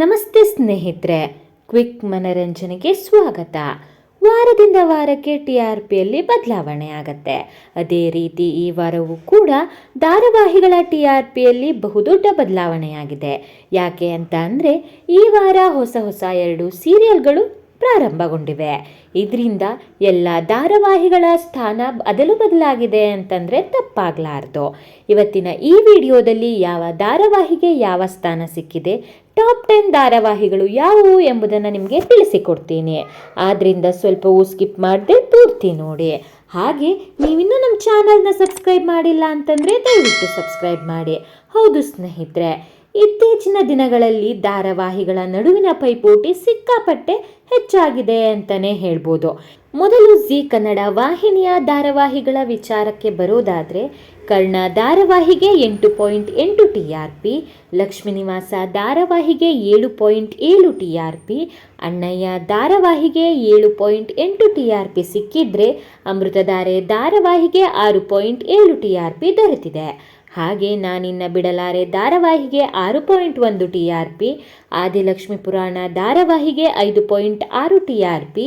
ನಮಸ್ತೆ ಸ್ನೇಹಿತರೆ, ಕ್ವಿಕ್ ಮನರಂಜನೆಗೆ ಸ್ವಾಗತ. ವಾರದಿಂದ ವಾರಕ್ಕೆ ಟಿ ಆರ್ ಪಿಯಲ್ಲಿ ಬದಲಾವಣೆ ಆಗತ್ತೆ. ಅದೇ ರೀತಿ ಈ ವಾರವೂ ಕೂಡ ಧಾರಾವಾಹಿಗಳ ಟಿ ಆರ್ ಪಿಯಲ್ಲಿ ಬಹುದೊಡ್ಡ ಬದಲಾವಣೆಯಾಗಿದೆ. ಯಾಕೆ ಅಂತ ಅಂದರೆ ಈ ವಾರ ಹೊಸ ಹೊಸ ಎರಡು ಸೀರಿಯಲ್ಗಳು ಪ್ರಾರಂಭಗೊಂಡಿವೆ. ಇದರಿಂದ ಎಲ್ಲ ಧಾರಾವಾಹಿಗಳ ಸ್ಥಾನ ಅದಲು ಬದಲಾಗಿದೆ ಅಂತಂದರೆ ತಪ್ಪಾಗಲಾರ್ದು. ಇವತ್ತಿನ ಈ ವಿಡಿಯೋದಲ್ಲಿ ಯಾವ ಧಾರಾವಾಹಿಗೆ ಯಾವ ಸ್ಥಾನ ಸಿಕ್ಕಿದೆ, ಟಾಪ್ ಟೆನ್ ಧಾರಾವಾಹಿಗಳು ಯಾವುವು ಎಂಬುದನ್ನು ನಿಮಗೆ ತಿಳಿಸಿಕೊಡ್ತೀನಿ. ಆದ್ದರಿಂದ ಸ್ವಲ್ಪವೂ ಸ್ಕಿಪ್ ಮಾಡದೆ ಪೂರ್ತಿ ನೋಡಿ. ಹಾಗೆ ನೀವಿನ್ನೂ ನಮ್ಮ ಚಾನಲ್ನ ಸಬ್ಸ್ಕ್ರೈಬ್ ಮಾಡಿಲ್ಲ ಅಂತಂದರೆ ದಯವಿಟ್ಟು ಸಬ್ಸ್ಕ್ರೈಬ್ ಮಾಡಿ. ಹೌದು ಸ್ನೇಹಿತರೆ ಇತ್ತೀಚಿನ ದಿನಗಳಲ್ಲಿ ಧಾರಾವಾಹಿಗಳ ನಡುವಿನ ಪೈಪೋಟಿ ಸಿಕ್ಕಾಪಟ್ಟೆ ಹೆಚ್ಚಾಗಿದೆ ಅಂತಲೇ ಹೇಳ್ಬೋದು. ಮೊದಲು ಜಿ ಕನ್ನಡ ವಾಹಿನಿಯ ಧಾರಾವಾಹಿಗಳ ವಿಚಾರಕ್ಕೆ ಬರೋದಾದರೆ, ಕರ್ಣ ಧಾರಾವಾಹಿಗೆ ಎಂಟು ಪಾಯಿಂಟ್ ಎಂಟು ಟಿ ಆರ್ ಪಿ, ಲಕ್ಷ್ಮೀ ನಿವಾಸ ಧಾರಾವಾಹಿಗೆ ಏಳು ಪಾಯಿಂಟ್ ಏಳು ಟಿ ಆರ್ ಪಿ, ಅಣ್ಣಯ್ಯ ಧಾರಾವಾಹಿಗೆ ಏಳು ಪಾಯಿಂಟ್ ಎಂಟು ಟಿ ಆರ್ ಪಿ ಸಿಕ್ಕಿದ್ರೆ, ಅಮೃತಧಾರೆ ಧಾರಾವಾಹಿಗೆ ಆರು ಪಾಯಿಂಟ್ ಏಳು ಟಿ ಆರ್ ಪಿ ದೊರೆತಿದೆ. ಹಾಗೆ ನಾನಿನ್ನ ಬಿಡಲಾರೆ ಧಾರಾವಾಹಿಗೆ ಆರು ಪಾಯಿಂಟ್ ಒಂದು ಟಿ ಆರ್ ಪಿ, ಆದಿಲಕ್ಷ್ಮಿ ಪುರಾಣ ಧಾರಾವಾಹಿಗೆ ಐದು ಪಾಯಿಂಟ್ ಆರು ಟಿ ಆರ್ ಪಿ,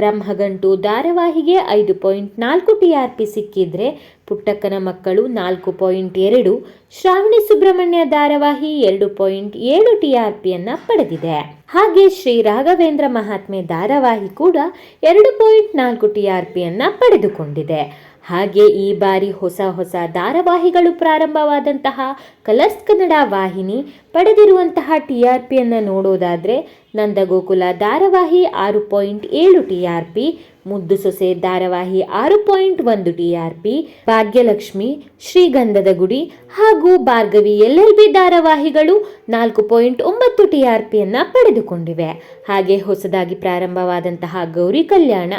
ಬ್ರಹ್ಮಗಂಟು ಧಾರಾವಾಹಿಗೆ ಐದು ಪಾಯಿಂಟ್ ನಾಲ್ಕು ಟಿ ಆರ್ ಪಿ ಸಿಕ್ಕಿದ್ರೆ ಪುಟ್ಟಕ್ಕನ ಮಕ್ಕಳು ನಾಲ್ಕು ಪಾಯಿಂಟ್ ಎರಡು, ಶ್ರಾವಣಿ ಸುಬ್ರಹ್ಮಣ್ಯ ಧಾರಾವಾಹಿ ಎರಡು ಪಾಯಿಂಟ್ ಏಳು ಟಿ ಆರ್ ಪಿಯನ್ನು ಪಡೆದಿದೆ. ಹಾಗೆ ಶ್ರೀ ರಾಘವೇಂದ್ರ ಮಹಾತ್ಮೆ ಧಾರಾವಾಹಿ ಕೂಡ ಎರಡು ಪಾಯಿಂಟ್ ನಾಲ್ಕು ಟಿ ಆರ್ ಪಿಯನ್ನು ಪಡೆದುಕೊಂಡಿದೆ. ಹಾಗೆ ಈ ಬಾರಿ ಹೊಸ ಹೊಸ ಧಾರಾವಾಹಿಗಳು ಪ್ರಾರಂಭವಾದಂತಹ ಕಲರ್ಸ್ ಕನ್ನಡ ವಾಹಿನಿ ಪಡೆದಿರುವಂತಹ ಟಿ ಆರ್ ಪಿಯನ್ನು ನೋಡೋದಾದರೆ ನಂದಗೋಕುಲ ಧಾರಾವಾಹಿ ಆರು ಪಾಯಿಂಟ್ ಏಳು ಟಿ ಆರ್ ಪಿ, ಮುದ್ದು ಸೊಸೆ ಧಾರಾವಾಹಿ ಆರು ಪಾಯಿಂಟ್ ಒಂದು ಟಿ ಆರ್ ಪಿ, ಭಾಗ್ಯಲಕ್ಷ್ಮಿ, ಶ್ರೀಗಂಧದ ಗುಡಿ ಹಾಗೂ ಭಾರ್ಗವಿ ಎಲ್ ಎಲ್ ಬಿ ಧಾರಾವಾಹಿಗಳು ನಾಲ್ಕು ಪಾಯಿಂಟ್ ಒಂಬತ್ತು ಟಿ ಆರ್ ಪಿಯನ್ನು ಪಡೆದುಕೊಂಡಿವೆ. ಹಾಗೆ ಹೊಸದಾಗಿ ಪ್ರಾರಂಭವಾದಂತಹ ಗೌರಿ ಕಲ್ಯಾಣ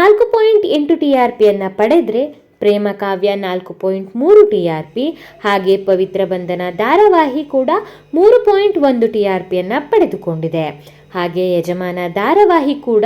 ನಾಲ್ಕು ಪಾಯಿಂಟ್ ಎಂಟು ಟಿ ಆರ್ ಪಿಯನ್ನು ಪಡೆದರೆ ಪ್ರೇಮ ಕಾವ್ಯ ನಾಲ್ಕು ಪಾಯಿಂಟ್ ಮೂರು ಟಿ ಆರ್ ಪಿ, ಹಾಗೆ ಪವಿತ್ರ ಬಂಧನ ಧಾರಾವಾಹಿ ಕೂಡ ಮೂರು ಪಾಯಿಂಟ್ ಒಂದು ಟಿ ಆರ್ ಪಿಯನ್ನು ಪಡೆದುಕೊಂಡಿದೆ. ಹಾಗೆ ಯಜಮಾನ ಧಾರಾವಾಹಿ ಕೂಡ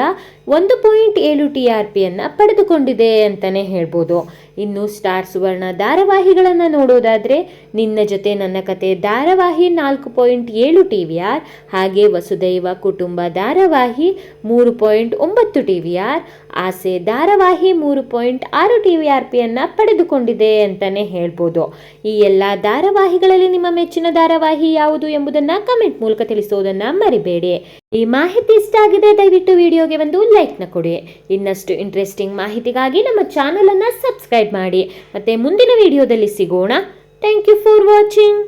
ಒಂದು ಪಾಯಿಂಟ್ ಏಳು ಟಿ ಆರ್ ಪಿಯನ್ನು ಪಡೆದುಕೊಂಡಿದೆ ಅಂತಲೇ ಹೇಳ್ಬೋದು. ಇನ್ನು ಸ್ಟಾರ್ ಸುವರ್ಣ ಧಾರಾವಾಹಿಗಳನ್ನು ನೋಡೋದಾದರೆ ನಿನ್ನ ಜೊತೆ ನನ್ನ ಕತೆ ಧಾರಾವಾಹಿ ನಾಲ್ಕು ಪಾಯಿಂಟ್ ಏಳು ಟಿ ವಿ ಆರ್, ಹಾಗೆ ವಸುದೈವ ಕುಟುಂಬ ಧಾರಾವಾಹಿ ಮೂರು ಪಾಯಿಂಟ್ ಒಂಬತ್ತು ಟಿ ವಿ ಆರ್, ಆಸೆ ಧಾರಾವಾಹಿ ಮೂರು ಪಾಯಿಂಟ್ ಆರು ಟಿ ವಿ ಆರ್ ಪಿಯನ್ನು ಪಡೆದುಕೊಂಡಿದೆ ಅಂತಲೇ ಹೇಳ್ಬೋದು. ಈ ಎಲ್ಲ ಧಾರಾವಾಹಿಗಳಲ್ಲಿ ನಿಮ್ಮ ಮೆಚ್ಚಿನ ಧಾರಾವಾಹಿ ಯಾವುದು ಎಂಬುದನ್ನು ಕಮೆಂಟ್ ಮೂಲಕ ತಿಳಿಸೋದನ್ನು ಮರಿಬೇಡಿ. ಈ ಮಾಹಿತಿ ಇಷ್ಟ ಆಗಿದೆ ದಯವಿಟ್ಟು ವಿಡಿಯೋಗೆ ಒಂದು ಲೈಕ್ನ ಕೊಡಿ. ಇನ್ನಷ್ಟು ಇಂಟ್ರೆಸ್ಟಿಂಗ್ ಮಾಹಿತಿಗಾಗಿ ನಮ್ಮ ಚಾನಲನ್ನು ಸಬ್ಸ್ಕ್ರೈಬ್ ಮಾಡಿ. ಮತ್ತು ಮುಂದಿನ ವಿಡಿಯೋದಲ್ಲಿ ಸಿಗೋಣ. Thank you for watching